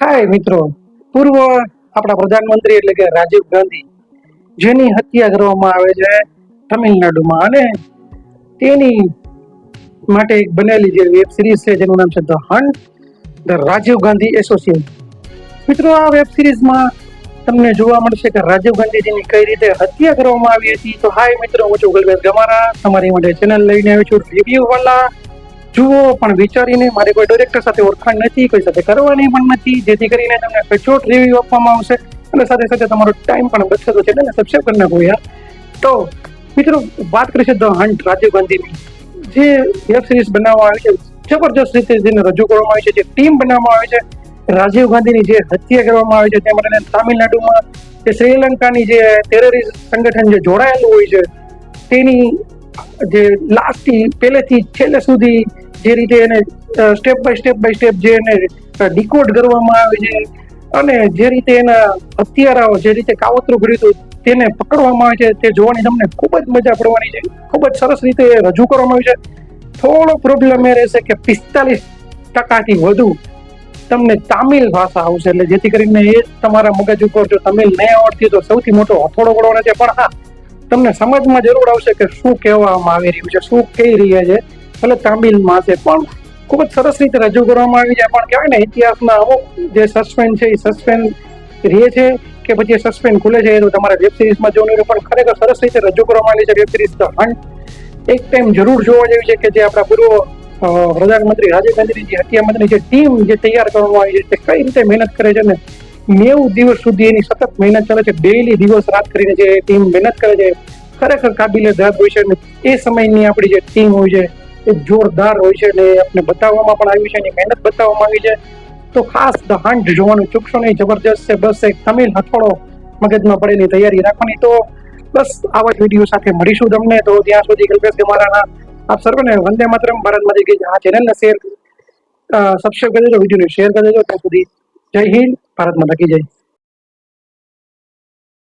હાય મિત્રો. પૂર્વ આપણા પ્રધાનમંત્રી એટલે કે રાજીવ ગાંધી, જેની હત્યા કરવામાં આવે છે તમિલનાડુમાં અને તેની માટે એક બનેલી જે વેબ સિરીઝ છે, જેનું નામ છે the hunt the Rajiv Gandhi associate મિત્રો, આ વેબ સિરીઝમાં તમને જોવા મળશે કે રાજીવ ગાંધીજીની કઈ રીતે હત્યા કરવામાં આવી હતી. તો હાય મિત્રો, હું છું ગલવેશ ગમારા. તમારી માટે ચેનલ લઈને આવ્યો છું. રિવ્યુ વાળા જુઓ, પણ વિચારીને મારે કોઈ ડિરેક્ટર સાથે ઓળખાણ નથી, કોઈ સાથે કરવાની પણ નથી. જેથી કરીને તમને સચોટ રિવ્યુ આપવામાં આવશે અને સાથે સાથે તમારો ટાઈમ પણ બચતો છે ચેનલને સબસ્ક્રાઈબ કરી નાખો યાર. તો, મિત્રો, વાત કરીશું ધ હન્ટ રાજીવ ગાંધીની. જે વેબ સિરીઝ બનાવવામાં આવી છે, જબરજસ્ત રીતે જેને રજૂ કરવામાં આવી છે, જે ટીમ બનાવવામાં આવી છે, રાજીવ ગાંધીની જે હત્યા કરવામાં આવી છે તે માટે તામિલનાડુમાં જે શ્રીલંકાની જે ટેરરિસ્ટ સંગઠન જે જોડાયેલું હોય છે, તેની જે લાસ્ટથી પહેલેથી છેલ્લે સુધી જે રીતે એને step by step by step જે એને ડીકોડ કરવામાં આવે છે અને જે રીતે એના હત્યારાઓ જે રીતે કાવતરું કર્યું હતું, તેને પકડવામાં આવે છે, તે જોવાની તમને ખૂબ જ મજા પડવાની છે. ખૂબ જ સરસ રીતે રજૂ કરવામાં આવ્યું છે. થોડો પ્રોબ્લેમ એ રહેશે કે પિસ્તાલીસ ટકાથી વધુ તમને તામિલ ભાષા આવશે, એટલે જેથી કરીને એ તમારા મગજ ઉપર જો તમિલ નહીં આવડતી તો સૌથી મોટો હથોડો પડવાનો છે. પણ હા તમને સમજમાં જરૂર આવશે કે શું કહેવામાં આવી રહ્યું છે, શું કહી રહ્યા છે. ભલે તામિલમાં છે, પણ ખૂબ જ સરસ રીતે રજૂ કરવામાં આવી છે. પણ કહેવાય ને ઇતિહાસના અમુક જે સસ્પેન્સ છે, એ સસ્પેન્સ રહે છે કે પછી સસ્પેન્સ ખુલે છે એ તો તમારે વેબ સિરીઝમાં જોવાનું રહે પણ ખરેખર સરસ રીતે રજૂ કરવામાં આવી છે વેબ સિરીઝ તો. હન્ટ એક ટાઈમ જરૂર જોવા જેવી છે કે જે આપણા પૂર્વ પ્રધાનમંત્રી રાજીવ ગાંધીની જે હત્યા માટેની જે ટીમ જે તૈયાર કરવામાં આવી છે, તે કઈ રીતે મહેનત કરે છે ને નેવું દિવસ સુધી એની સતત મહેનત ચાલે છે. ડેઈલી દિવસ રાત કરીને જે ટીમ મહેનત કરે છે, ખરેખર કાબિલે દાદ હોય છે એ સમયની આપણી જે ટીમ હોય છે, એ જોરદાર હોય છે ને આપણે બતાવવામાં પણ આવ્યું છે એની મહેનત બતાવવામાં આવી છે. તો ખાસ ધ હંટ જોવાનું ચૂકશો નહીં, જબરજસ્ત છે, બસ એક તમિલ હથોડો મગજમાં પડે એની તૈયારી રાખવાની. તો બસ આવા જ વીડિયો સાથે મળીશું તમને. તો ત્યાં સુધી કલ્પેશ ગમારાના આપ સર્વને વંદે માતરમ. ભારત માતા કી આ ચેનલને શેર સબસ્ક્રાઈબ કરી દેજો વિડીયોને શેર કરી દેજો ત્યાં સુધી જય હિન્દ ભારત માતા કી જય.